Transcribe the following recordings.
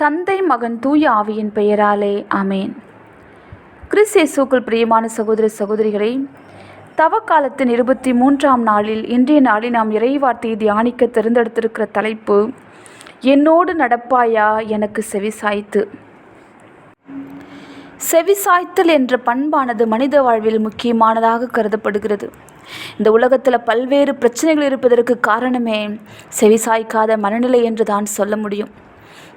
தந்தை மகன் தூய ஆவியின் பெயராலே அமேன் கிறிஸ் இயேசுக்குள் பிரியமான சகோதர சகோதரிகளை தவக்காலத்தின் இருபத்தி மூன்றாம் நாளில் இன்றைய நாளில் நாம் இறைவார்த்தையை தியானிக்க தேர்ந்தெடுத்திருக்கிற தலைப்பு என்னோடு நடப்பாயா எனக்கு செவிசாய்த்து? செவிசாய்த்தல் என்ற பண்பானது மனித வாழ்வில் முக்கியமானதாக கருதப்படுகிறது. இந்த உலகத்தில் பல்வேறு பிரச்சனைகள் இருப்பதற்கு காரணமே செவிசாய்க்காத மனநிலை என்று தான் சொல்ல முடியும்.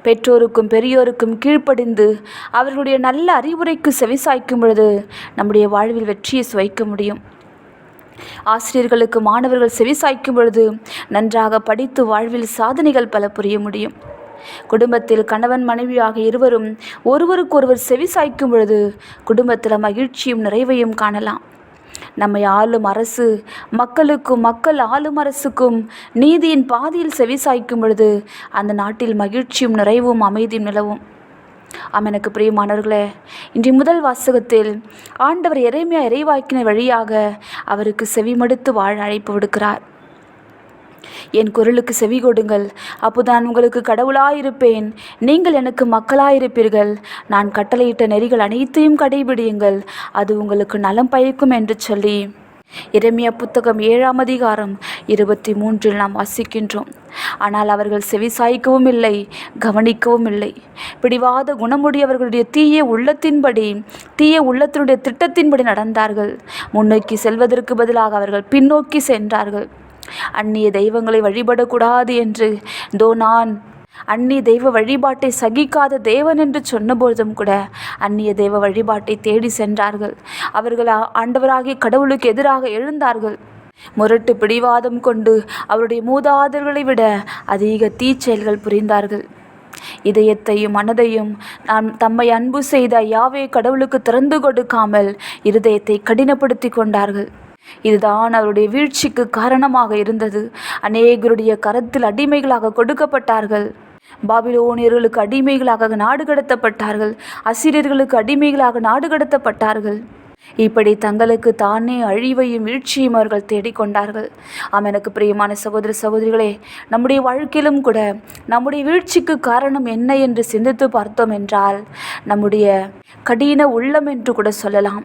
பெற்றோருக்கும் பெரியோருக்கும் கீழ்ப்படிந்து அவர்களுடைய நல்ல அறிவுரைக்கு செவிசாய்க்கும் பொழுது நம்முடைய வாழ்வில் வெற்றியை சுவைக்க முடியும். ஆசிரியர்களுக்கு மாணவர்கள் செவிசாய்க்கும் பொழுது நன்றாக படித்து வாழ்வில் சாதனைகள் பல புரிய முடியும். குடும்பத்தில் கணவன் மனைவியாக இருவரும் ஒருவருக்கொருவர் செவிசாய்க்கும் பொழுது குடும்பத்தில் மகிழ்ச்சியும் நிறைவையும் காணலாம். நம்மை ஆளும் அரசு மக்களுக்கும் மக்கள் ஆளும் அரசுக்கும் நீதியின் பாதியில் செவிசாய்க்கும் பொழுது அந்த நாட்டில் மகிழ்ச்சியும் நிறைவும் அமைதியும் நிலவும். அவனுக்கு பிரியமானவர்களே இன்று முதல் வாசகத்தில் ஆண்டவர் இறைமையா இறைவாக்கின வழியாக அவருக்கு செவிமடுத்து வாழ அழைப்பு விடுக்கிறார். என் குரலுக்கு செவி கொடுங்கள். அப்போதான் உங்களுக்கு கடவுளாயிருப்பேன். நீங்கள் எனக்கு மக்களாயிருப்பீர்கள். நான் கட்டளையிட்ட நெறிகள் அனைத்தையும் கடைபிடியுங்கள். அது உங்களுக்கு நலம் பயக்கும் என்று சொல்லி. இறைமையா புத்தகம் ஏழாம் அதிகாரம் இருபத்தி மூன்றில் நாம் வாசிக்கின்றோம். ஆனால் அவர்கள் செவிசாய்க்கவும் இல்லை கவனிக்கவும் இல்லை. பிடிவாத குணமுடையவர்களுடைய தீய உள்ளத்தின்படி தீய உள்ளத்தினுடைய திட்டத்தின்படி நடந்தார்கள். முன்னோக்கி செல்வதற்கு பதிலாக அவர்கள் பின்னோக்கி சென்றார்கள். அந்நிய தெய்வங்களை வழிபடக்கூடாது என்று. தோ நான் அந்நிய தெய்வ வழிபாட்டை சகிக்காத தேவன் என்று சொன்னபோதும் கூட அந்நிய தெய்வ வழிபாட்டை தேடி சென்றார்கள். அவர்கள் ஆண்டவராகிய கடவுளுக்கு எதிராக எழுந்தார்கள். முரட்டு பிடிவாதம் கொண்டு அவருடைய மூதாதர்களை விட அதிக தீச்செயல்கள் புரிந்தார்கள். இதயத்தையும் மனதையும் நாம் தம்மை அன்பு செய்த யாவே கடவுளுக்கு திறந்து கொடுக்காமல் இருதயத்தை கடினப்படுத்தி கொண்டார்கள். இதுதான் அவருடைய வீழ்ச்சிக்கு காரணமாக இருந்தது. அநேகருடைய கரத்தில் அடிமைகளாக கொடுக்கப்பட்டார்கள். பாபிலோனியர்களுக்கு அடிமைகளாக நாடு கடத்தப்பட்டார்கள் அசிரியர்களுக்கு அடிமைகளாக நாடு கடத்தப்பட்டார்கள் இப்படி தங்களுக்கு தானே அழிவையும் வீழ்ச்சியும் அவர்கள் தேடிக்கொண்டார்கள். அவனுக்கு எனக்கு பிரியமான சகோதர சகோதரிகளே நம்முடைய வாழ்க்கையிலும் கூட நம்முடைய வீழ்ச்சிக்கு காரணம் என்ன என்று சிந்தித்து பார்த்தோம் என்றால் நம்முடைய கடின உள்ளம் என்று கூட சொல்லலாம்.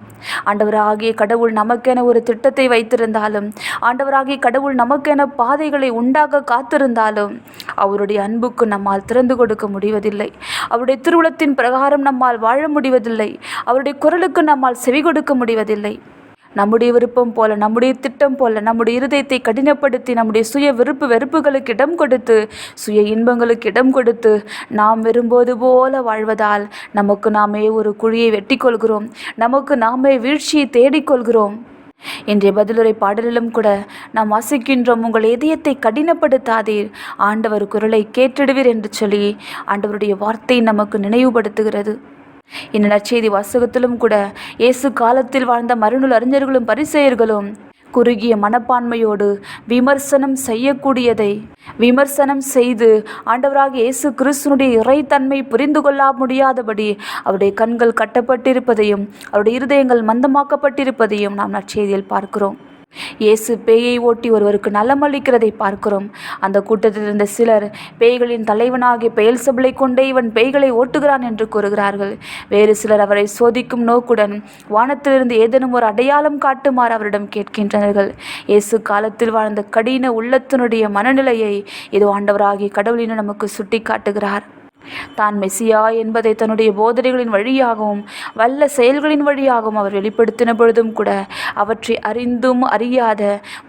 ஆண்டவராகிய கடவுள் நமக்கென ஒரு திட்டத்தை வைத்திருந்தாலும் ஆண்டவராகிய கடவுள் நமக்கென பாதைகளை உண்டாக காத்திருந்தாலும் அவருடைய அன்புக்கு நம்மால் திறந்து கொடுக்க முடிவதில்லை. அவருடைய திருவுளத்தின் பிரகாரம் நம்மால் வாழ முடிவதில்லை. அவருடைய குரலுக்கு நம்மால் செவி கொடுக்க முடிவதில்லை. நம்முடைய விருப்பம் போல நம்முடைய திட்டம் போல நம்முடைய இருதயத்தை கடினப்படுத்தி நம்முடைய சுய விருப்பு வெறுப்புகளுக்கு இடம் கொடுத்து சுய இன்பங்களுக்கு இடம் கொடுத்து நாம் விரும்புவது போல வாழ்வதால் நமக்கு நாமே ஒரு குழியை வெட்டிக்கொள்கிறோம். நமக்கு நாமே வீழ்ச்சியை தேடிக்கொள்கிறோம். இன்றைய பதிலுரை பாடலிலும் கூட நாம் வாசிக்கின்றோம் உங்கள் இதயத்தை கடினப்படுத்தாதீர். ஆண்டவர் குரலை கேட்டிடுவீர் என்று சொல்லி ஆண்டவருடைய வார்த்தை நமக்கு நினைவுபடுத்துகிறது. இந்த நற்செய்தி வாசகத்திலும் கூட இயேசு காலத்தில் வாழ்ந்த மறுநூல் அறிஞர்களும் பரிசெயர்களும் குறுகிய மனப்பான்மையோடு விமர்சனம் செய்யக்கூடியதை விமர்சனம் செய்து ஆண்டவராக இயேசு கிறிஸ்துனுடைய இறைத்தன்மை புரிந்து கொள்ள முடியாதபடி அவருடைய கண்கள் கட்டப்பட்டிருப்பதையும் அவருடைய இருதயங்கள் மந்தமாக்கப்பட்டிருப்பதையும் நாம் நற்செய்தியில் பார்க்கிறோம். இயேசு பேயை ஓட்டி ஒருவருக்கு நலமளிக்கிறதை பார்க்கிறோம். அந்த கூட்டத்தில் இருந்த சிலர் பேய்களின் தலைவனாகிய பெயல் சபலை கொண்டே இவன் பேய்களை ஓட்டுகிறான் என்று கூறுகிறார்கள். வேறு சிலர் அவரை சோதிக்கும் நோக்குடன் வானத்திலிருந்து ஏதேனும் ஒரு அடையாளம் காட்டுமாறு அவரிடம் கேட்கின்றனர்கள். இயேசு காலத்தில் வாழ்ந்த கடின உள்ளத்தினுடைய மனநிலையை இது ஆண்டவராகிய கடவுளின நமக்கு சுட்டி காட்டுகிறார் தான் மெசியா என்பதை தன்னுடைய போதனைகளின் வழியாகவும் வல்ல செயல்களின் வழியாகவும் அவர் வெளிப்படுத்தின பொழுதும் கூட அவற்றை அறிந்தும் அறியாத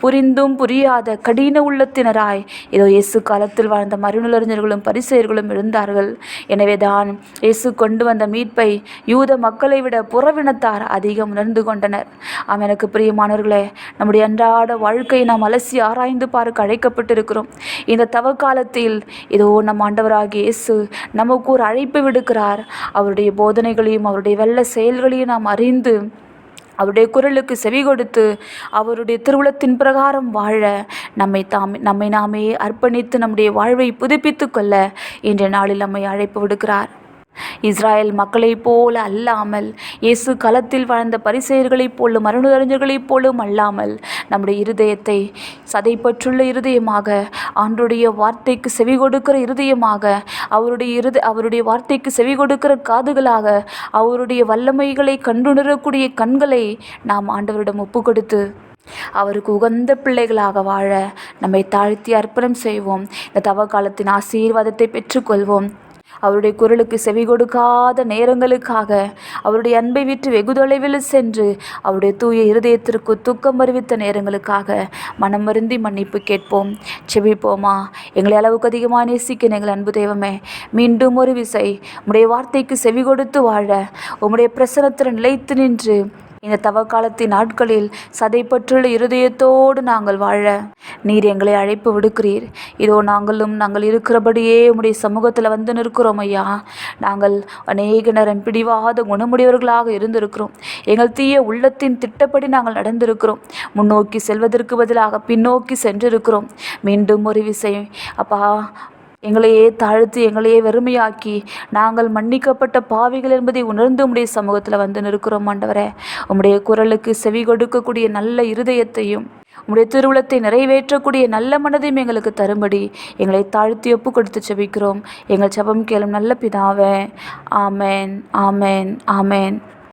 புரிந்தும் புரியாத கடின உள்ளத்தினராய் ஏதோ இயேசு காலத்தில் வாழ்ந்த மறுநுலறிஞர்களும் பரிசெயர்களும் இருந்தார்கள் எனவே தான் இயேசு கொண்டு வந்த மீட்பை யூத மக்களை விட புறவினத்தார் அதிகம் உணர்ந்து கொண்டனர். ஆம் எனக்கு பிரியமானவர்களே நம்முடைய அன்றாட வாழ்க்கையை நாம் அலசி ஆராய்ந்து பார்க்க அழைக்கப்பட்டிருக்கிறோம். இந்த தவ காலத்தில் ஏதோ நம் ஆண்டவராகிய இயேசு நமக்கு ஒரு அழைப்பு விடுக்கிறார். அவருடைய போதனைகளையும் அவருடைய வெள்ள செயல்களையும் நாம் அறிந்து அவருடைய குரலுக்கு செவி கொடுத்து அவருடைய திருவுளத்தின் பிரகாரம் வாழ நம்மை தாம் நம்மை நாமே அர்ப்பணித்து நம்முடைய வாழ்வை புதுப்பித்து கொள்ள இன்றைய நாளில் நம்மை அழைப்பு விடுக்கிறார். இஸ்ராயல் மக்களைப் போல அல்லாமல் இயேசு களத்தில் வாழ்ந்த பரிசெயர்களைப் போலும் மரணறிஞர்களைப் போலும் அல்லாமல் நம்முடைய இருதயத்தை சதைப்பற்றுள்ள இருதயமாக ஆண்டுடைய வார்த்தைக்கு செவி கொடுக்கிற இருதயமாக அவருடைய இருத அவருடைய வார்த்தைக்கு செவி கொடுக்கிற காதுகளாக அவருடைய வல்லமைகளை கண்டுணரக்கூடிய கண்களை நாம் ஆண்டவரிடம் ஒப்பு கொடுத்து அவருக்கு உகந்த பிள்ளைகளாக வாழ நம்மை தாழ்த்தி அர்ப்பணம் செய்வோம். இந்த தவ காலத்தின் ஆசீர்வாதத்தை பெற்றுக்கொள்வோம். அவருடைய குரலுக்கு செவி கொடுக்காத நேரங்களுக்காக அவருடைய அன்பை விட்டு வெகு தொலைவில் சென்று அவருடைய தூய இருதயத்திற்கு துக்கம் அறிவித்த நேரங்களுக்காக மனம் வருந்தி மன்னிப்பு கேட்போம். செபிப்போமா? எங்களை அளவுக்கு அதிகமாக நேசிக்க எங்கள் அன்பு தெய்வமே மீண்டும் ஒரு விசை உடைய வார்த்தைக்கு செவி கொடுத்து வாழ உம்முடைய பிரசனத்தில் நிலைத்து நின்று இந்த தவக்காலத்தின் நாட்களில் சதைப்பற்றுள்ள இருதயத்தோடு நாங்கள் வாழ நீர் எங்களை அழைப்பு விடுக்கிறீர். இதோ நாங்களும் நாங்கள் இருக்கிறபடியே உம்முடைய சமூகத்தில் வந்து நிற்கிறோம் ஐயா. நாங்கள் அநேக நேரம் பிடிவாத குணமுடையவர்களாக இருந்திருக்கிறோம். எங்கள் தீய உள்ளத்தின் திட்டப்படி நாங்கள் நடந்திருக்கிறோம். முன்னோக்கி செல்வதற்கு பதிலாக பின்னோக்கி சென்றிருக்கிறோம். மீண்டும் ஒரு விசை அப்பா எங்களையே தாழ்த்தி எங்களையே வெறுமையாக்கி நாங்கள் மன்னிக்கப்பட்ட பாவிகள் என்பதை உணர்ந்து உம்முடைய சமூகத்தில் வந்து நிற்கிறோம் ஆண்டவரே. உம்முடைய குரலுக்கு செவி கொடுக்கக்கூடிய நல்ல இருதயத்தையும் உம்முடைய திருவுளத்தை நிறைவேற்றக்கூடிய நல்ல மனதையும் எங்களுக்கு தரும்படி எங்களை தாழ்த்தி ஒப்பு கொடுத்து செபிக்கிறோம். எங்கள் செபம் கேளும் நல்ல பிதாவே. ஆமேன் ஆமேன் ஆமேன்.